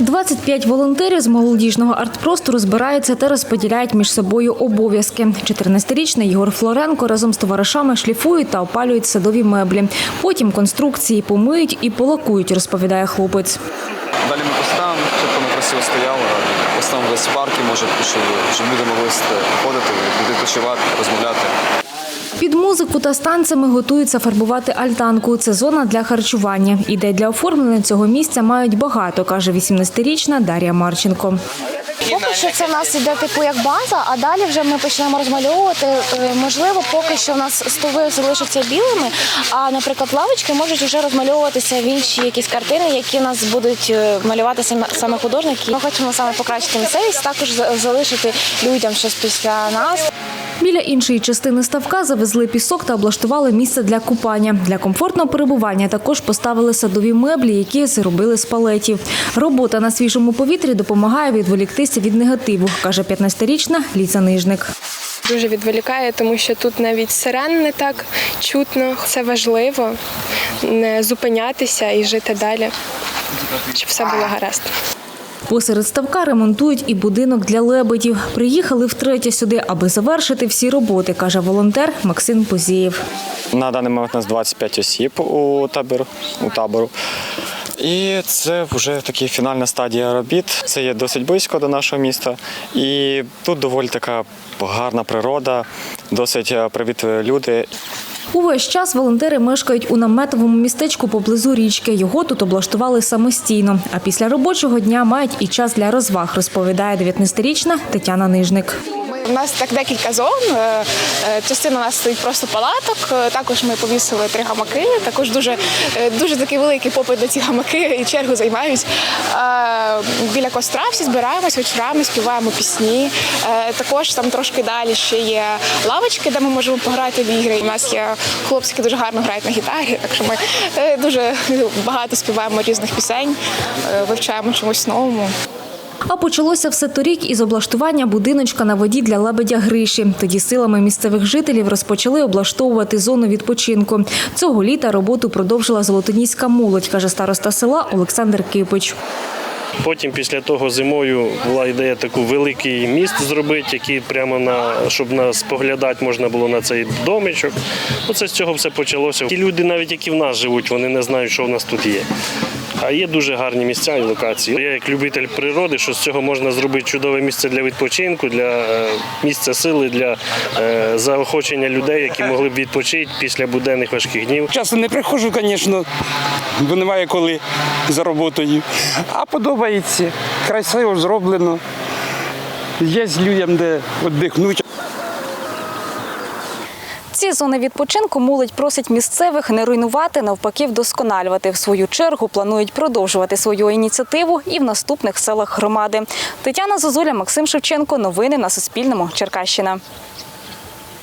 25 волонтерів з молодіжного артпростору збираються та розподіляють між собою обов'язки. 14-річний Єгор Флоренко разом з товаришами шліфують та опалюють садові меблі. Потім конструкції помиють і полакують, розповідає хлопець. Далі ми поставимо, щоб воно красиво стояло. Поставимо весь парки, може, щоб, щоб люди могли ходити, відпочивати, розмовляти. Під музику та станцями готуються фарбувати альтанку. Це зона для харчування. Ідей для оформлення цього місця мають багато, каже 18-річна Дар'я Марченко. Поки що це в нас іде типу як база, а далі вже ми почнемо розмальовувати. Е, Можливо, поки що в нас столи залишаться білими, а, наприклад, лавочки можуть вже розмальовуватися в інші якісь картини, які в нас будуть е, малювати саме художники. Ми хочемо саме покращити місцевість, також залишити людям щось після нас. Біля іншої частини ставка завезли пісок та облаштували місце для купання. Для комфортного перебування також поставили садові меблі, які зробили з палетів. Робота на свіжому повітрі допомагає відволіктися від негативу, каже 15-річна Ліза Нижник. Дуже відволікає, тому що тут навіть сирен не так чутно. Це важливо не зупинятися і жити далі, щоб все було гаразд. Посеред ставка ремонтують і будинок для лебедів. Приїхали втретє сюди, аби завершити всі роботи, каже волонтер Максим Позієв. На даний момент у нас 25 осіб у табору. У табору. І це вже таки фінальна стадія робіт. Це є досить близько до нашого міста. І тут доволі така гарна природа, досить е, привітливі люди. Увесь час волонтери мешкають у наметовому містечку поблизу річки. Його тут облаштували самостійно. А після робочого дня мають і час для розваг, розповідає 19-річна Тетяна Нижник. У нас так декілька зон. Е, е, Частина у нас стоїть просто палаток. Е, Також ми повісили три гамаки. Також дуже, дуже такий великий попит на ці гамаки і чергу займають. Біля костра всі збираємось вечорами, співаємо пісні. Також там трошки далі ще є лавочки, де ми можемо пограти в ігри. У нас є хлопці, які дуже гарно грають на гітарі, так що ми дуже багато співаємо різних пісень, вивчаємо чомусь новому. А почалося все торік із облаштування будиночка на воді для лебедя Гриші. Тоді силами місцевих жителів розпочали облаштовувати зону відпочинку. Цього літа роботу продовжила золотоніська молодь, каже староста села Олександр Кипич. Потім після того зимою була ідея таку великий міст зробити, який прямо на щоб нас поглядати можна було на цей домичок. Оце з цього все почалося. Ті люди, навіть які в нас живуть, вони не знають, що в нас тут є. А є дуже гарні місця і локації. Я як любитель природи, що з цього можна зробити чудове місце для відпочинку, для е, місця сили, для е, заохочення людей, які могли б відпочити після буденних важких днів. Часто не приходжу, звісно, бо немає коли за роботою. А подобається, красиво зроблено. Є людям, де віддихнути. Ці зони відпочинку молодь просить місцевих не руйнувати, навпаки, вдосконалювати. В свою чергу планують продовжувати свою ініціативу і в наступних селах громади. Тетяна Зозуля, Максим Шевченко. Новини на Суспільному. Черкащина.